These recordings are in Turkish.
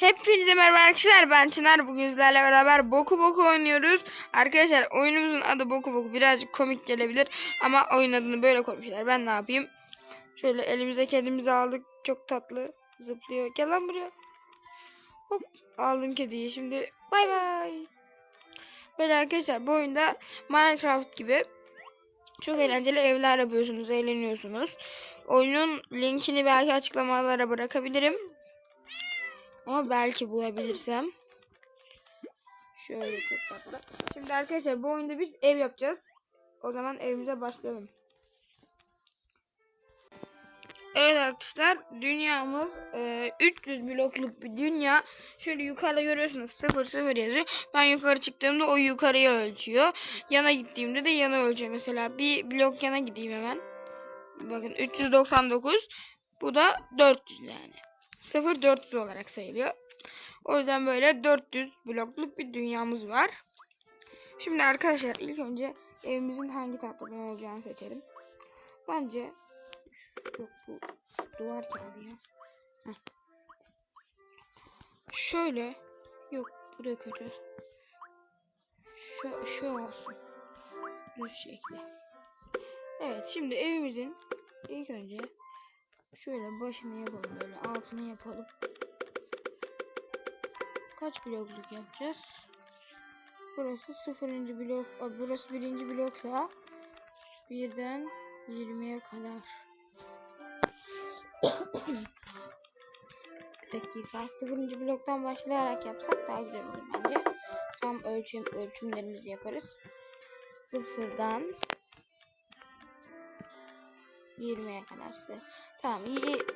Hepinize merhaba arkadaşlar. Ben Çınar. Bugün sizlerle beraber Boku Boku oynuyoruz. Arkadaşlar oyunumuzun adı Boku Boku. Birazcık komik gelebilir ama oyun adını böyle koymuşlar. Ben ne yapayım? Şöyle elimize kedimizi aldık. Çok tatlı zıplıyor. Gel lan buraya. Hop aldım kediyi. Şimdi bay bay. Böyle arkadaşlar bu oyunda Minecraft gibi çok eğlenceli evler yapıyorsunuz, eğleniyorsunuz. Oyunun linkini belki açıklamalara bırakabilirim. Ama belki bulabilirsem. Şöyle çok tatlı. Şimdi arkadaşlar bu oyunda biz ev yapacağız. O zaman evimize başlayalım. Evet arkadaşlar dünyamız e, 300 blokluk bir dünya. Şöyle yukarıda görüyorsunuz 0 0 yazıyor. Ben yukarı çıktığımda o yukarıya ölçüyor. Yana gittiğimde de yana ölçüyor. Mesela bir blok yana gideyim hemen. Bakın 399 bu da 400 yani. 0 400 olarak sayılıyor. O yüzden böyle 400 blokluk bir dünyamız var. Şimdi arkadaşlar ilk önce evimizin hangi tahtadan olacağını seçelim. Bence yok bu duvar kağıdı ya. Şöyle yok bu da kötü. Şu olsun. Düz şekli. Evet şimdi evimizin ilk önce şöyle başını yapalım böyle altını yapalım. Kaç blokluk yapacağız? Burası sıfırıncı blok, burası birinci bloksa birden 20'ye kadar. Bir dakika. Sıfırıncı bloktan başlayarak yapsak daha güzel olur bence. Tam ölçüm ölçümlerimizi yaparız. Sıfırdan 20'ye kadarsı. Tamam.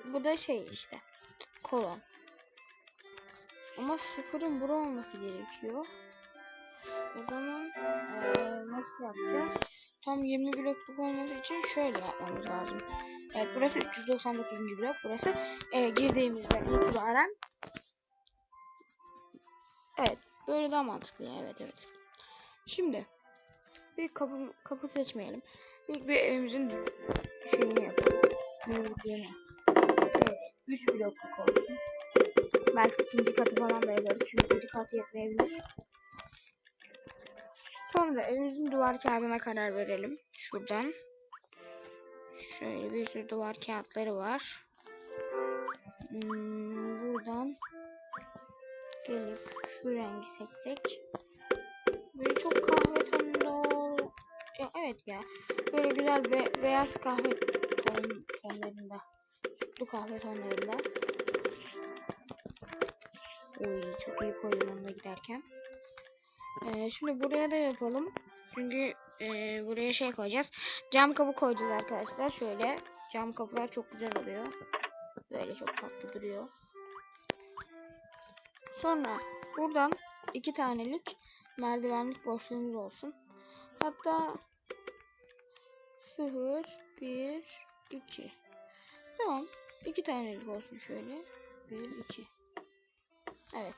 Bu da şey işte. Kolon. Ama sıfırın bura olması gerekiyor. O zaman eee, nasıl yapacağız? Tam 20 blokluk olması için şöyle yapmamız lazım. Evet burası 399. blok. Burası e, girdiğimizden itibaren Evet böyle daha mantıklı evet evet. Şimdi bir kapı, kapı seçmeyelim. İlk bir evimizin şeyini yapalım. Yeni. Şöyle 3 blokluk olsun. Belki ikinci katı falan da yaparız. Çünkü ikinci katı yetmeyebilir. Sonra evimizin duvar kağıdına karar verelim. Şuradan. Şöyle bir sürü duvar kağıtları var. Hmm, buradan gelip şu rengi seçsek. Böyle çok kahve tonunda ya evet ya. Böyle güzel be beyaz kahve ton tonlarında. Sütlü kahve tonlarında. Oy, çok iyi koydum onunla giderken. Ee, şimdi buraya da yapalım. Çünkü e, buraya şey koyacağız. Cam kapı koyacağız arkadaşlar. Şöyle cam kapılar çok güzel oluyor. Böyle çok tatlı duruyor. Sonra buradan iki tanelik merdivenlik boşluğumuz olsun. Hatta 0 1 2 Tamam. iki tanelik olsun şöyle. 1 2 Evet.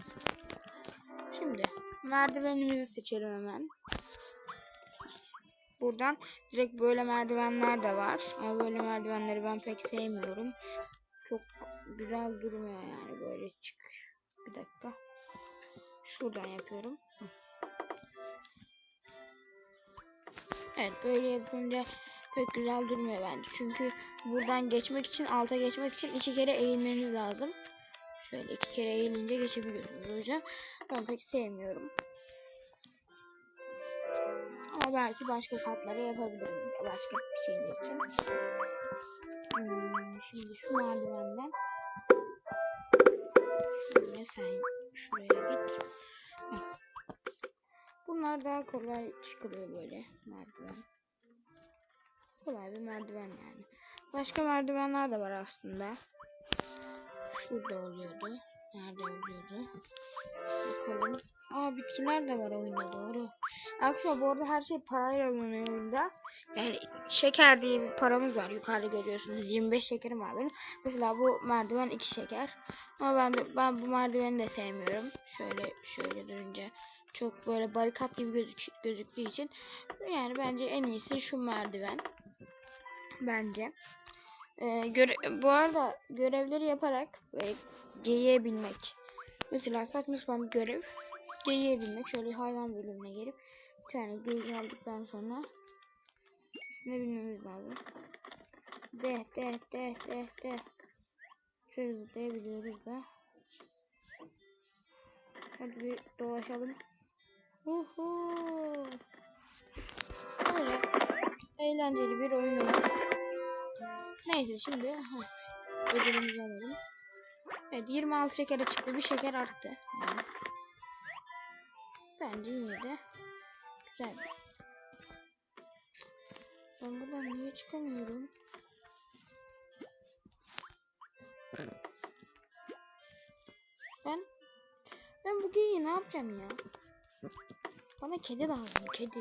Şimdi merdivenimizi seçelim hemen. Buradan direkt böyle merdivenler de var. Ama böyle merdivenleri ben pek sevmiyorum. Çok güzel durmuyor yani böyle çık. Bir dakika. Şuradan yapıyorum. Evet böyle yapınca pek güzel durmuyor bence. Çünkü buradan geçmek için alta geçmek için iki kere eğilmeniz lazım. Şöyle iki kere eğilince geçebiliyorsunuz. O yüzden ben pek sevmiyorum. Ama belki başka katları yapabilirim. Başka bir şeyler için. Hmm, şimdi şu merdivenden şöyle sen şuraya git. Heh. Bunlar daha kolay çıkılıyor böyle merdiven. Kolay bir merdiven yani. Başka merdivenler de var aslında. Şurada oluyordu. Nerede oluyordu? Bakalım. Aa bitkiler de var oyunda doğru. Arkadaşlar bu arada her şey parayla alınıyor oyunda. Yani şeker diye bir paramız var. Yukarıda görüyorsunuz. 25 şekerim var benim. Mesela bu merdiven 2 şeker. Ama ben de ben bu merdiveni de sevmiyorum. Şöyle şöyle durunca çok böyle barikat gibi gözük, gözüktüğü için yani bence en iyisi şu merdiven. Bence. Ee, göre bu arada görevleri yaparak böyle geyiğe binmek Mesela saçma sapan bir görev. Geyiğe binmek. Şöyle hayvan bölümüne gelip bir tane geyik aldıktan sonra üstüne binmemiz lazım. De de de de de. Şöyle zıplayabiliyoruz da. Hadi bir dolaşalım. Uhu. Böyle eğlenceli bir oyunumuz. Neyse şimdi heh, ödülümüzü alalım. Evet 26 şekere çıktı. Bir şeker arttı. Bence yine de güzel. Ben buradan niye çıkamıyorum? Ben ben bu geyiği ne yapacağım ya? Bana kedi lazım, kedi.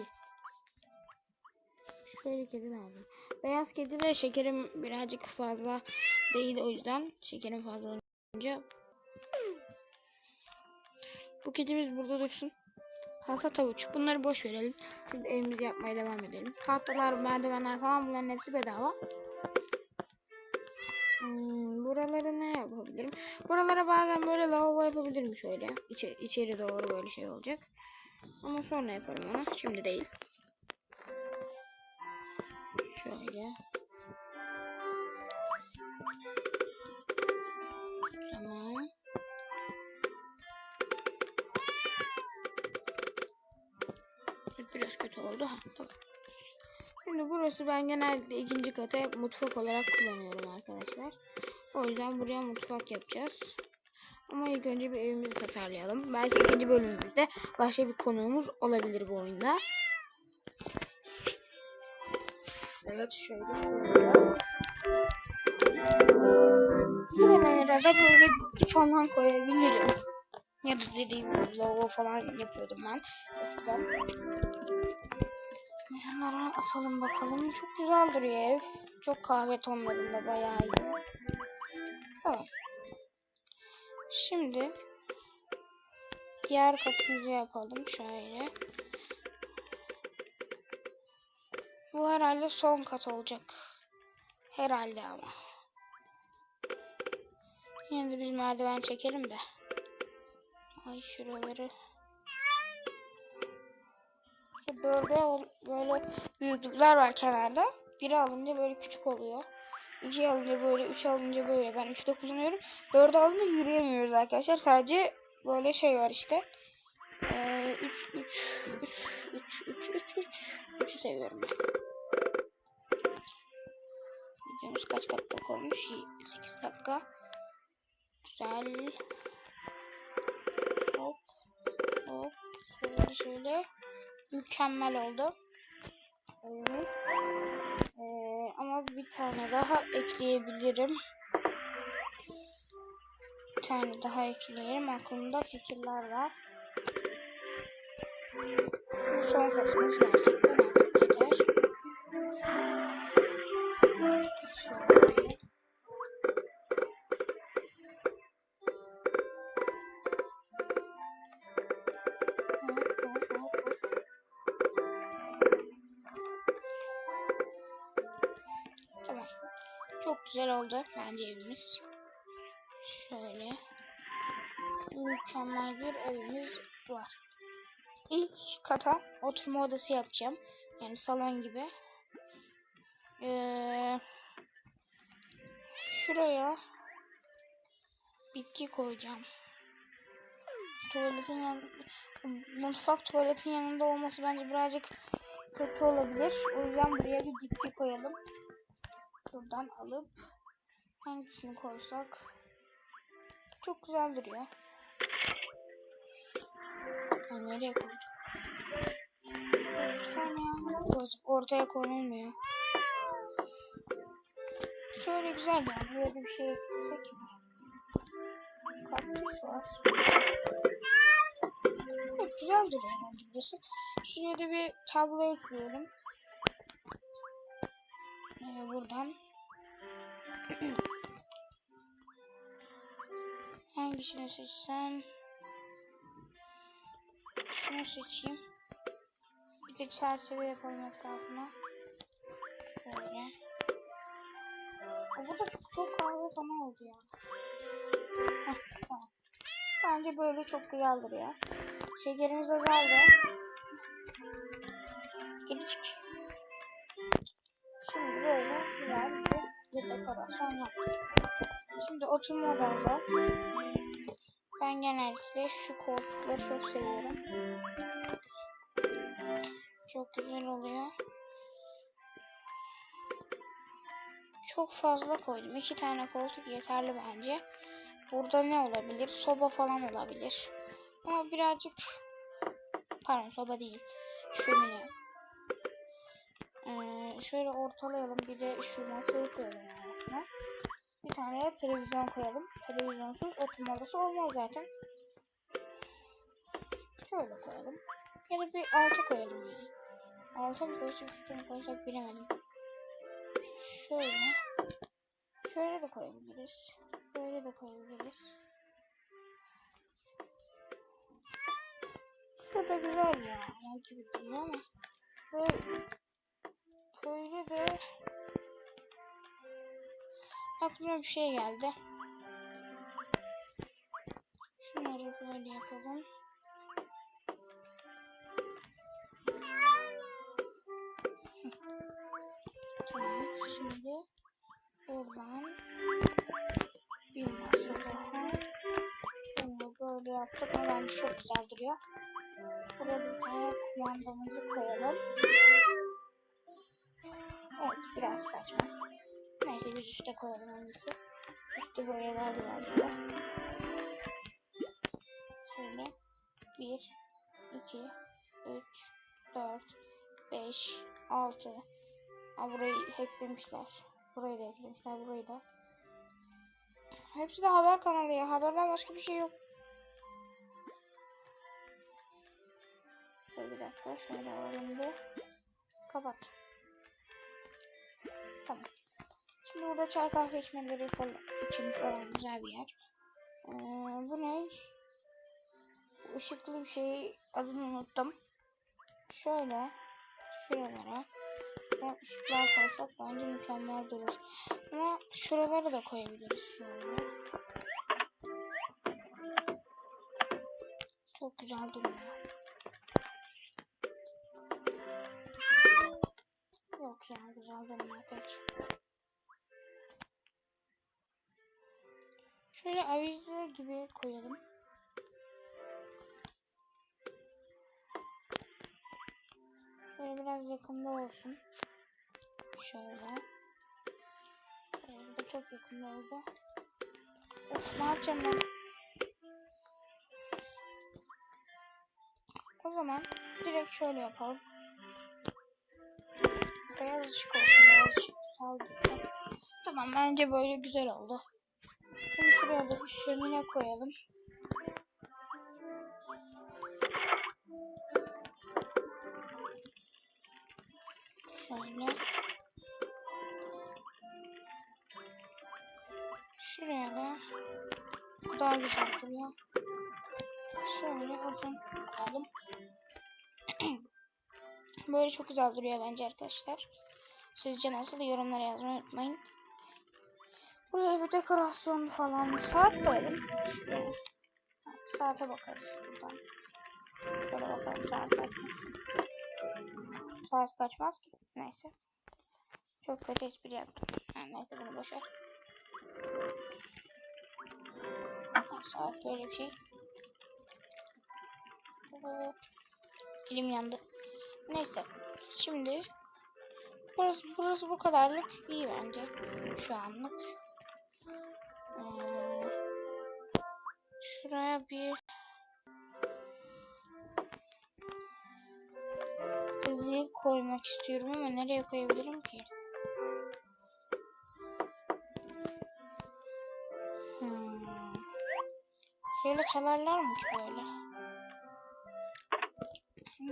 Şöyle kedi lazım. Beyaz kedi de şekerim birazcık fazla değil o yüzden şekerim fazla olunca bu kedimiz burada dursun. Hasat avuç. Bunları boş verelim. Şimdi evimizi yapmaya devam edelim. Tahtalar, merdivenler falan bunların hepsi bedava. Hmm, buraları ne yapabilirim? Buralara bazen böyle lavabo yapabilirim şöyle. İçe, içeri doğru böyle şey olacak. Ama sonra yaparım onu. Şimdi değil. Şöyle. Tamam. Biraz kötü oldu. Ha. Şimdi burası ben genellikle ikinci hep mutfak olarak kullanıyorum arkadaşlar. O yüzden buraya mutfak yapacağız. Ama ilk önce bir evimizi tasarlayalım. Belki ikinci bölümümüzde başka bir konuğumuz olabilir bu oyunda. Evet şöyle. Buralara da böyle bir falan koyabilirim. Ya da dediğim gibi lavabo falan yapıyordum ben eskiden. Şunları asalım bakalım. Çok güzel duruyor ev. Çok kahve tonlarında bayağı iyi. Şimdi diğer katımızı yapalım şöyle. Bu herhalde son kat olacak. Herhalde ama. De biz merdiven çekelim de. Ay şuraları. Al- böyle büyüklükler var kenarda. Biri alınca böyle küçük oluyor. İki alınca böyle, üç alınca böyle. Ben üçte kullanıyorum. Dörde alınca yürüyemiyoruz arkadaşlar. Sadece böyle şey var işte. Ee, üç, üç, üç, üç, üç, üç, üç. Üçü seviyorum ben. Videomuz kaç dakika olmuş? 8 dakika. Güzel. Hop. Hop. Şöyle şöyle. Mükemmel oldu. Evet. Ama bir tane daha ekleyebilirim. Bir tane daha ekleyelim. Aklımda fikirler var. Bu son katımız gerçekten Çok güzel oldu bence evimiz. Şöyle. Mükemmel bir evimiz var. İlk kata oturma odası yapacağım. Yani salon gibi. Ee, şuraya bitki koyacağım. Tuvaletin yan mutfak tuvaletin yanında olması bence birazcık kötü olabilir. O yüzden buraya bir bitki koyalım. Şuradan alıp hangisini koysak çok güzel duruyor. Ben nereye koydum? Bir tane ya. Ortaya konulmuyor. Şöyle güzel ya. Buraya da bir şey eklesek mi? Kaktüs var. Evet güzel duruyor bence burası. Şuraya da bir tablo ekleyelim. Ee, buradan hangisini seçsem şunu seçeyim. Bir de çerçeve yapalım etrafına. Şöyle. Aa, bu da çok çok kahve tonu oldu ya. Heh, tamam. Bence böyle çok güzel duruyor. Şekerimiz azaldı. Gidecek. Dekorasyon yaptık. Şimdi oturma odamıza. Ben genellikle şu koltukları çok seviyorum. Çok güzel oluyor. Çok fazla koydum. İki tane koltuk yeterli bence. Burada ne olabilir? Soba falan olabilir. Ama birazcık pardon soba değil. Şömine. Ee, şöyle ortalayalım. Bir de şu masayı koyalım arasına. Bir tane de televizyon koyalım. Televizyonsuz oturma odası olmaz zaten. Şöyle koyalım. Ya da bir alta koyalım ya. Alta mı koysak üstüne mi koysak bilemedim. Şöyle. Şöyle de koyabiliriz. Böyle de koyabiliriz. Şurada güzel ya. Belki bir ama. Böyle, böyle de aklıma bir şey geldi. Şunları böyle yapalım. Tamam. Şimdi buradan bir masa daha. Bunu böyle yaptık ama bence çok güzel duruyor. Buraya bir tane kumandamızı koyalım. Evet biraz saçma. Neyse biz üstte koyalım iyisi. Üstü böyle daha güzel duruyor. Şöyle 1, 2, 3, 4, 5, 6. Ha burayı hacklemişler. Burayı da hacklemişler. Burayı da. Hepsi de haber kanalı ya. Haberden başka bir şey yok. Bir dakika. Şöyle alalım bir. Kapat. Tamam. Şimdi burada çay kahve içmeleri falan için falan güzel bir yer. Ee, bu ne? Bu ışıklı bir şey adını unuttum. Şöyle şuralara ben ışıklar koysak bence mükemmel durur. Ama şuraları da koyabiliriz şöyle. Çok güzel duruyor. Yok ya güzel durmuyor pek. Şöyle avize gibi koyalım. Böyle biraz yakında olsun. Şöyle. Şöyle çok yakında oldu. Of ne yapacağım ben? O zaman direkt şöyle yapalım. Beyaz olsun. Beyaz ışık. Tamam bence böyle güzel oldu. Şimdi şuraya da bir şömine koyalım. Böyle çok güzel duruyor bence arkadaşlar. Sizce nasıl yorumlara yazmayı unutmayın. Buraya bir dekorasyon falan saat koyalım. Şuraya. Saate bakarız buradan. Şöyle bakalım saat kaçmış. Saat kaçmaz ki. Neyse. Çok kötü espri yaptım. Ha, neyse bunu boşver. Saat böyle bir şey. Hop. Elim yandı. Neyse. Şimdi burası burası bu kadarlık iyi bence şu anlık. Ee, şuraya bir zil koymak istiyorum ama nereye koyabilirim ki? Hmm. Şöyle çalarlar mı ki böyle?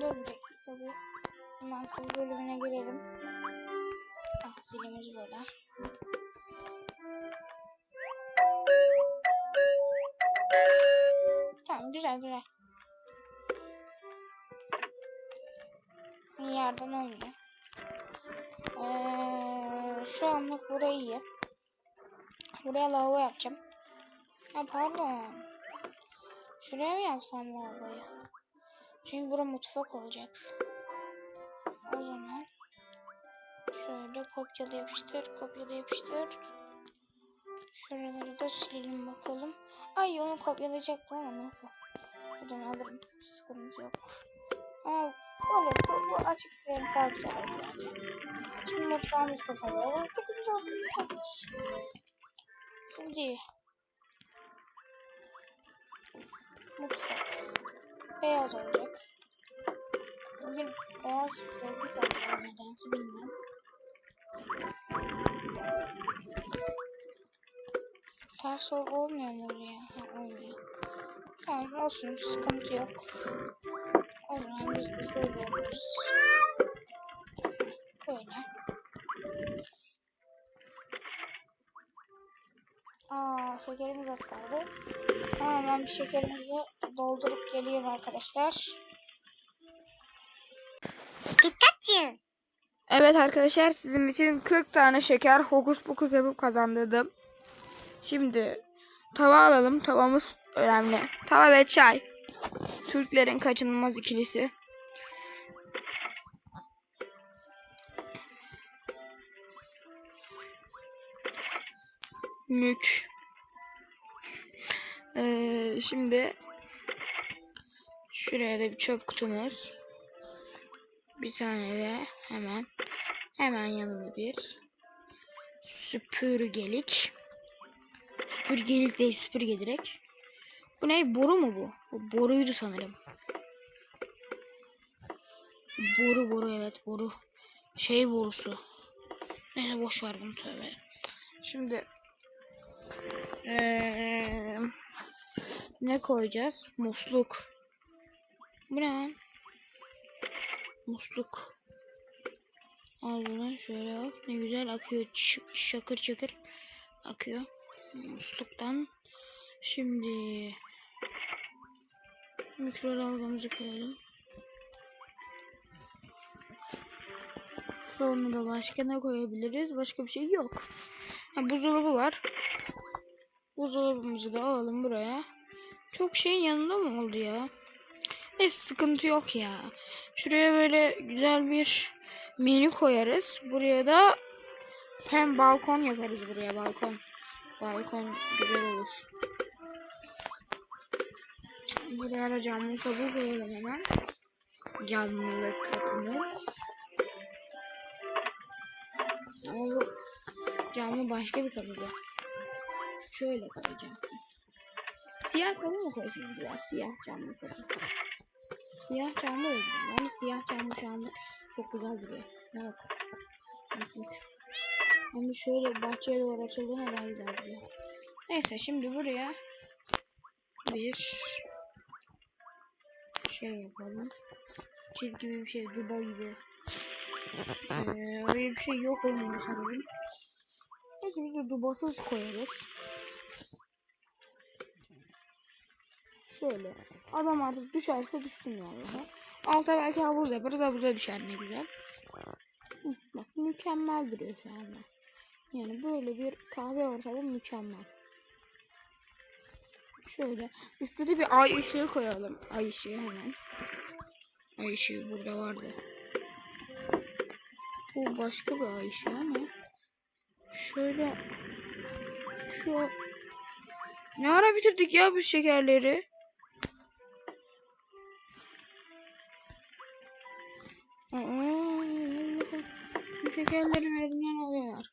Dur bir bir. Hemen kıl bölümüne girelim. Ah zilimiz burada. Tamam güzel güzel. Yerden olmuyor. Ee, şu anlık burayı iyi. Buraya lavabo yapacağım. Ha pardon. Şuraya mı yapsam lavaboyu? Çünkü bura mutfak olacak. O zaman şöyle kopyala yapıştır, kopyala yapıştır. Şuraları da silelim bakalım. Ay onu kopyalayacaktım ama neyse. Buradan alırım. Sıkıntı yok. Ama böyle bu, bu açık bir daha güzel bence. Şimdi mutfağımızı da salalım. Kedimiz olsun tatlış. Şimdi mutfak beyaz olacak. Bugün beyaz sevgi tatlı nedense bilmem. Ters ol olmuyor mu oraya? Ha, olmuyor. Tamam olsun sıkıntı yok. O zaman biz de şöyle yaparız. Böyle. Aa şekerimiz az kaldı. Tamam ben bir şekerimizi doldurup geliyorum arkadaşlar. Pikachu. Evet arkadaşlar sizin için 40 tane şeker hokus pokus yapıp kazandırdım. Şimdi tava alalım. Tavamız önemli. Tava ve çay. Türklerin kaçınılmaz ikilisi. Mük. Ee, şimdi şuraya da bir çöp kutumuz. Bir tane de hemen hemen yanına bir süpürgelik. Süpürgelik değil süpürge direkt. Bu ne? Boru mu bu? Bu boruydu sanırım. Boru boru evet boru. Şey borusu. Neyse boş ver bunu tövbe. Şimdi eee, ne koyacağız? Musluk. Bu ne? Musluk. Al bunu şöyle bak. Ne güzel akıyor. Şakır şakır akıyor. Musluktan. Şimdi mikrodalgamızı koyalım. Sonra başka ne koyabiliriz? Başka bir şey yok. Ha, buzdolabı var. Buzdolabımızı da alalım buraya. Çok şeyin yanında mı oldu ya? Neyse sıkıntı yok ya. Şuraya böyle güzel bir menü koyarız. Buraya da hem balkon yaparız buraya balkon. Balkon güzel olur. Buraya da camlı kapı koyalım hemen. Camlı kapımız. Ama bu camlı başka bir kapı bu. Şöyle koyacağım. Siyah kapı mı koysam biraz siyah camlı kapı. Siyah camlı da. Bence siyah camlı şu anda çok güzel duruyor. Şuna bak. Ama şöyle bahçeye doğru açıldığında daha güzel duruyor. Neyse şimdi buraya bir şey yapalım. Çiz gibi bir şey, duba gibi. Ee, öyle bir şey yok oyunda sanırım. Neyse biz de dubasız koyarız. Şöyle. Adam artık düşerse düşsün yani. Alta belki havuz yaparız. Havuza düşer ne güzel. Bak mükemmel duruyor şu anda. Yani böyle bir kahve ortamı mükemmel. Şöyle üstte bir ay ışığı koyalım. Ay ışığı hemen. Ay ışığı burada vardı. Bu başka bir ay ışığı ama. Şöyle şu ne ara bitirdik ya biz şekerleri? Tüm şekerlerin elinden alıyorlar.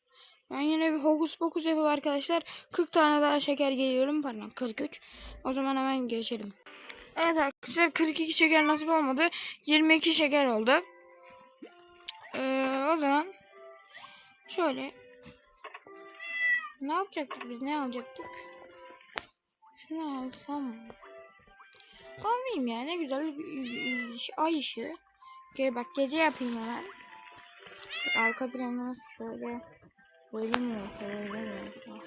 Ben yine bir hokus pokus yapıp arkadaşlar 40 tane daha şeker geliyorum. Pardon 43. O zaman hemen geçelim. Evet arkadaşlar 42 şeker nasip olmadı. 22 şeker oldu. Ee, o zaman şöyle ne yapacaktık biz? Ne alacaktık? Şunu alsam? Almayayım ya. Ne güzel bir ay ışığı. Gel bak gece yapayım hemen. Arka planımız şöyle böyle mi olsa böyle mi olsa.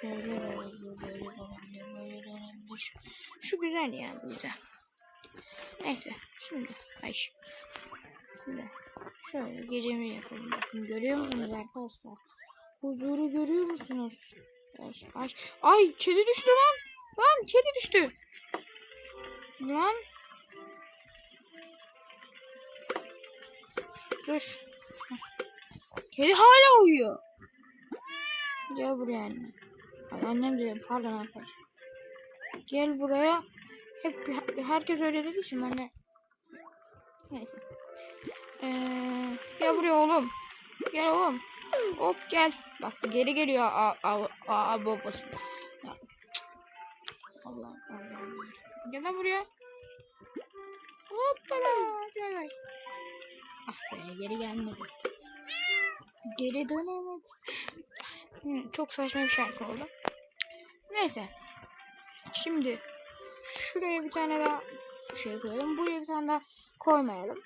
Şöyle böyle de olabilir, böyle olabilir. Şu güzel ya bu güzel. Neyse şimdi ay. Şimdi şöyle gecemi yapalım. Bakın görüyor musunuz arkadaşlar? Huzuru görüyor musunuz? Ay, ay, ay kedi düştü lan. Lan kedi düştü. Lan. Dur. Kedi hala uyuyor. Gel buraya anne. Ay, annem dedim pardon arkadaşlar. Gel buraya. Hep herkes öyle dediği için ben de Neyse. Ee, gel buraya oğlum. Gel oğlum. Hop gel. Bak geri geliyor a, a, babası. Allah Allah. Gel buraya. Hoppala. Gel. Ah be geri gelmedi. Geri dönemedi. Hı, çok saçma bir şarkı oldu. Neyse. Şimdi şuraya bir tane daha şey koyalım. Buraya bir tane daha koymayalım.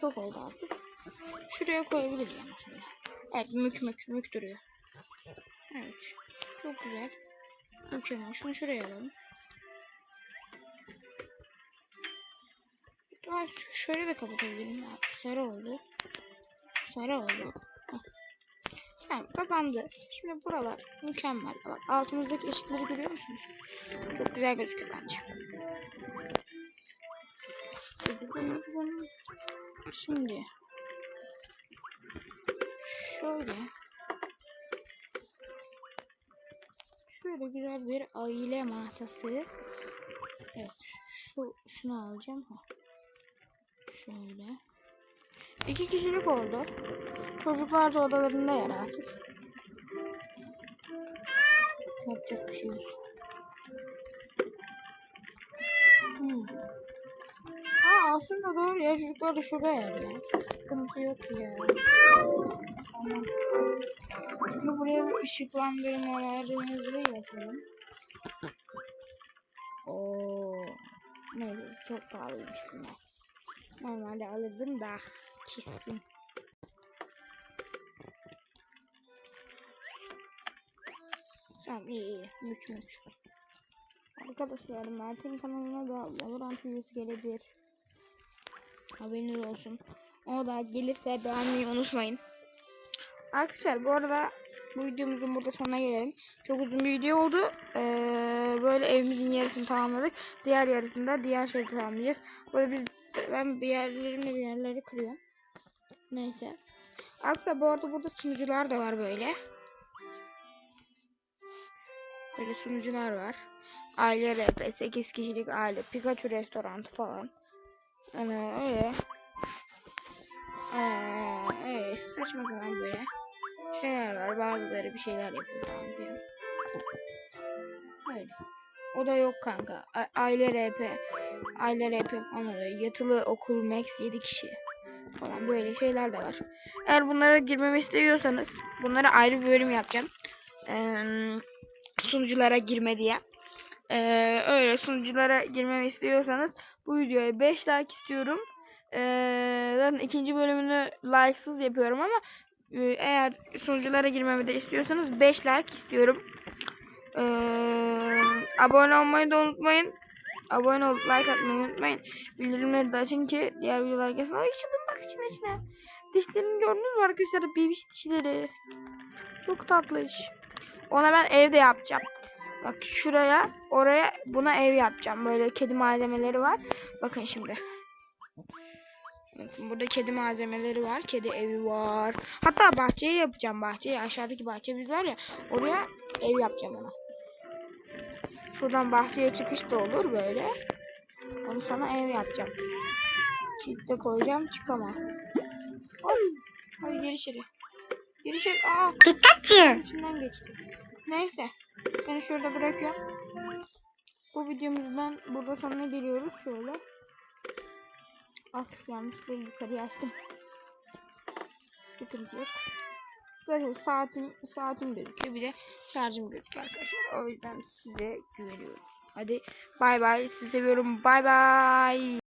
Çok oldu artık. Şuraya koyabiliriz ama şöyle. Evet mük mük mük duruyor. Evet. Çok güzel. Mükemmel. Şunu şuraya alalım. Ş- şöyle de kapatabilirim. Sarı oldu. Sarı oldu. Heh. Tamam kapandı. Şimdi buralar mükemmel. Bak altımızdaki ışıkları görüyor musunuz? Çok güzel gözüküyor bence. Şimdi şöyle şöyle güzel bir aile masası. Evet şu şunu alacağım. Şöyle. İki kişilik oldu. Çocuklar da odalarında yer artık. Yapacak bir şey yok. Hmm. Aa aslında doğru ya çocuklar da şurada yer ya. Sıkıntı yok ya. Tamam. Şimdi buraya ışıklandırmalarımızı yapalım. Oo. Neyse çok pahalıymış bunlar. Normalde alırdım da kesin. Tamam iyi iyi. Mük mük. Arkadaşlar Mert'in kanalına da Valorant videosu gelebilir. Haberiniz olsun. O da gelirse beğenmeyi unutmayın. Arkadaşlar bu arada bu videomuzun burada sonuna gelelim. Çok uzun bir video oldu. Ee, böyle evimizin yarısını tamamladık. Diğer yarısını da diğer şeyde tamamlayacağız. Böyle biz ben bir yerlerimle bir yerleri kırıyorum. Neyse. Arkadaşlar bu arada burada sunucular da var böyle. Böyle sunucular var. Aile RP, 8 kişilik aile, Pikachu restoranı falan. Yani öyle. Ee, öyle saçma sapan böyle şeyler var. Bazıları bir şeyler yapıyor falan filan. Öyle. O da yok kanka. A- aile RP. Aile RP falan oluyor. Yatılı okul max 7 kişi falan böyle şeyler de var. Eğer bunlara girmemi istiyorsanız bunlara ayrı bir bölüm yapacağım. Ee, sunuculara girme diye. Ee, öyle sunuculara girmemi istiyorsanız bu videoya 5 like istiyorum. Ee, zaten ikinci bölümünü likesız yapıyorum ama eğer sunuculara girmemi de istiyorsanız 5 like istiyorum. Ee, abone olmayı da unutmayın. Abone olup like atmayı unutmayın. Bildirimleri de açın ki diğer videolar gelsin. Ay şuradan bak içine içine. Dişlerini gördünüz mü arkadaşlar? Bebiş dişleri. Çok tatlış. Ona ben evde yapacağım. Bak şuraya, oraya buna ev yapacağım. Böyle kedi malzemeleri var. Bakın şimdi. Bakın burada kedi malzemeleri var. Kedi evi var. Hatta bahçeyi yapacağım. Bahçeyi aşağıdaki bahçemiz var ya. Oraya ev yapacağım ona. Şuradan bahçeye çıkış da olur böyle. Onu sana ev yapacağım. Çift koyacağım. Çıkama. Hop. Hadi gir içeri. Gir içeri. Aa. Pikachu. İçinden geçti. Neyse. Beni şurada bırakıyorum. Bu videomuzdan burada sonuna geliyoruz. Şöyle. Af yanlışlıkla yukarıya açtım. Sıkıntı yok. Zaten saatim saatim gözüküyor. Bir de şarjım gözüküyor arkadaşlar. O yüzden size güveniyorum. Hadi bay bay. Sizi seviyorum. Bay bay.